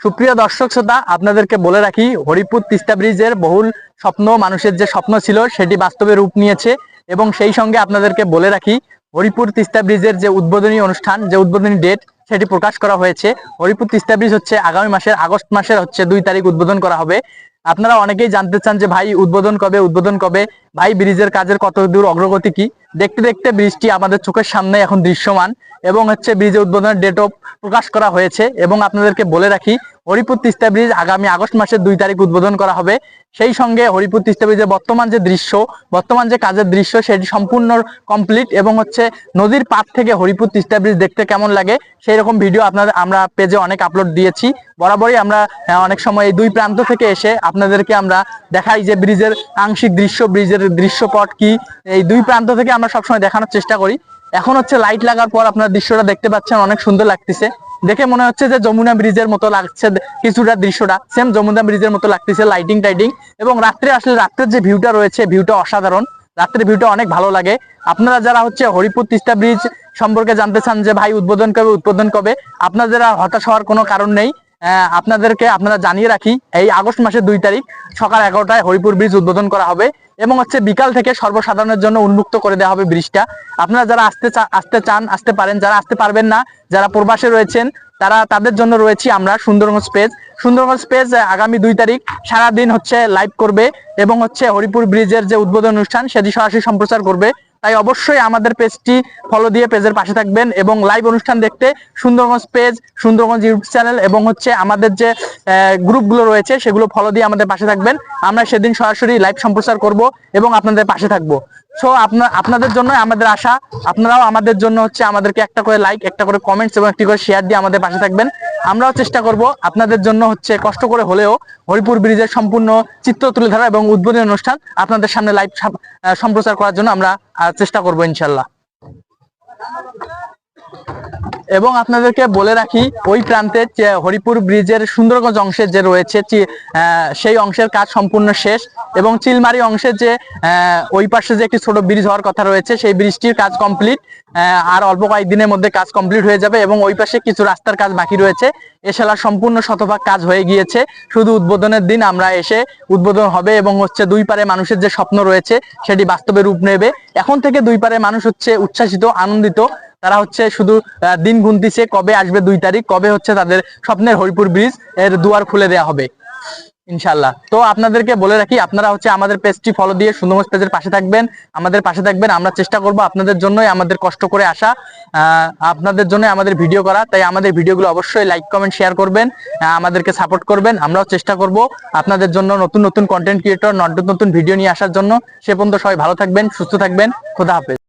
সুপ্রিয় দর্শক শ্রোতা, আপনাদেরকে বলে রাখি, হরিপুর তিস্তা ব্রিজের বহুল স্বপ্ন, মানুষের যে স্বপ্ন ছিল, সেটি বাস্তবে রূপ নিয়েছে এবং সেই সঙ্গে আপনাদেরকে বলে রাখি, হরিপুর তিস্তা ব্রিজের যে উদ্বোধনী অনুষ্ঠান, যে উদ্বোধনী ডেট সেটি প্রকাশ করা হয়েছে। হরিপুর তিস্তা ব্রিজ হচ্ছে আগামী মাসের আগস্ট মাসের হচ্ছে দুই তারিখ উদ্বোধন করা হবে। আপনারা অনেকেই জানতে চান যে, ভাই, উদ্বোধন কবে উদ্বোধন কবে? ভাই, ব্রিজের কাজের কত দূর অগ্রগতি কি? দেখতে দেখতে ব্রিজটি আমাদের চোখের সামনে এখন দৃশ্যমান এবং হচ্ছে ব্রিজের উদ্বোধনের ডেটও প্রকাশ করা হয়েছে এবং আপনাদেরকে বলে রাখি, হরিপুর তিস্তা ব্রিজ আগামী আগস্ট মাসের দুই তারিখ উদ্বোধন করা হবে। সেই সঙ্গে হরিপুর তিস্তা ব্রিজের বর্তমান যে দৃশ্য, বর্তমান যে কাজের দৃশ্য, সেটি সম্পূর্ণ কমপ্লিট এবং হচ্ছে নদীর পাড় থেকে হরিপুর তিস্তা ব্রিজ দেখতে কেমন লাগে, সেই রকম ভিডিও আপনাদের আমরা পেজে অনেক আপলোড দিয়েছি। বরাবরই আমরা অনেক সময় এই দুই প্রান্ত থেকে এসে আপনাদেরকে আমরা দেখাই যে ব্রিজের আংশিক দৃশ্য, ব্রিজের দৃশ্যপট কি? এই দুই প্রান্ত থেকে আমরা সবসময় দেখানোর চেষ্টা করি। এখন হচ্ছে লাইট লাগার পর আপনারা দৃশ্যটা দেখতে পাচ্ছেন, অনেক সুন্দর লাগতেছে। দেখে মনে হচ্ছে যে যমুনা ব্রিজের মতো লাগছে কিছুটা দৃশ্যটা। সেম যমুনা ব্রিজের মতো লাগতেছে লাইটিং টাইটিং এবং রাত্রে আসলে রাত্রের যে ভিউটা রয়েছে ভিউটা অসাধারণ। রাত্রের ভিউটা অনেক ভালো লাগে। আপনারা যারা হচ্ছে হরিপুর তিস্তা ব্রিজ সম্পর্কে জানতে চান যে, ভাই, উদ্বোধন কবে উদ্বোধন কবে? আপনাদের হতাশ হওয়ার কোনো কারণ নেই। আপনাদেরকে আপনারা জানিয়ে রাখি, এই আগস্ট মাসের দুই তারিখ সকাল এগারোটায় হরিপুর ব্রিজ উদ্বোধন করা হবে এবং হচ্ছে বিকাল থেকে সর্বসাধারণের জন্য উন্মুক্ত করে দেওয়া হবে ব্রিজটা। আপনারা যারা আসতে আসতে চান, আসতে পারেন, যারা আসতে পারবেন না, যারা প্রবাসে রয়েছেন, তারা তাদের জন্য রয়েছি আমরা সুন্দরগঞ্জ পেজ। সুন্দরগঞ্জ পেজ আগামী দুই তারিখ সারা দিন হচ্ছে লাইভ করবে এবং হচ্ছে হরিপুর ব্রিজের যে উদ্বোধন অনুষ্ঠান, সেটি সরাসরি সম্প্রচার করবে। তাই অবশ্যই আমাদের পেজটি ফলো দিয়ে পেজের পাশে থাকবেন এবং লাইভ অনুষ্ঠান দেখতে Sundarganj page Sundarganj YouTube channel এবং হচ্ছে আমাদের যে গ্রুপগুলো রয়েছে সেগুলো ফলো দিয়ে আমাদের পাশে থাকবেন। আমরা সেদিন সরাসরি লাইভ সম্প্রচার করব এবং আপনাদের পাশে থাকব। সো আপনার আপনাদের জন্য আমাদের আশা। আপনারাও আমাদের জন্য হচ্ছে আমাদেরকে একটা করে লাইক একটা করে কমেন্টস এবং একটি করে শেয়ার দিয়ে আমাদের পাশে থাকবেন। আমরাও চেষ্টা করব আপনাদের জন্য হচ্ছে কষ্ট করে হলেও হরিপুর ব্রিজের সম্পূর্ণ চিত্র তুলে ধরা এবং উদ্বোধনী অনুষ্ঠান আপনাদের সামনে লাইভ সম্প্রচার করার জন্য আমরা চেষ্টা করব ইনশাল্লাহ এবং আপনাদেরকে বলে রাখি, ওই প্রান্তে হরিপুর ব্রিজের সুন্দরগঞ্জ অংশের যে রয়েছে সেই অংশের কাজ সম্পূর্ণ শেষ এবং চিলমারি অংশের যে ওই পাশে যে একটি ছোট ব্রিজ হওয়ার কথা রয়েছে, সেই ব্রিজটির কাজ কমপ্লিট। আর অল্প কয়েকদিনের মধ্যে কাজ কমপ্লিট হয়ে যাবে এবং ওই পাশে কিছু রাস্তার কাজ বাকি রয়েছে। এছাড়া সম্পূর্ণ শতভাগ কাজ হয়ে গিয়েছে। শুধু উদ্বোধনের দিন আমরা এসে উদ্বোধন হবে এবং হচ্ছে দুই পারে মানুষের যে স্বপ্ন রয়েছে, সেটি বাস্তবে রূপ নেবে। এখন থেকে দুই পারে মানুষ হচ্ছে উচ্ছ্বাসিত, আনন্দিত তারা হচ্ছে শুধু দিন গুনতিছে কবে আসবে দুই তারিখ, কবে হচ্ছে তাদের স্বপ্নের হরিপুর ব্রিজের দুয়ার খুলে দেওয়া হবে। ইনশাল্লাহ তো আপনাদেরকে বলে রাখি, আপনারা হচ্ছে আমাদের পেজটি ফলো দিয়ে সুন্দরগঞ্জ পেজের পাশে থাকবেন। আমাদের পাশে থাকবেন, আমরা চেষ্টা করব আপনাদের জন্যই আমাদের কষ্ট করে আসা আপনাদের জন্য আমাদের ভিডিও করা। তাই আমাদের ভিডিওগুলো অবশ্যই লাইক কমেন্ট শেয়ার করবেন আমাদেরকে সাপোর্ট করবেন। আমরাও চেষ্টা করব আপনাদের জন্য নতুন নতুন কন্টেন্ট ক্রিয়েটর নতুন নতুন ভিডিও নিয়ে আসার জন্য। সে পর্যন্ত সবাই ভালো থাকবেন, সুস্থ থাকবেন। খোদা হাফেজ।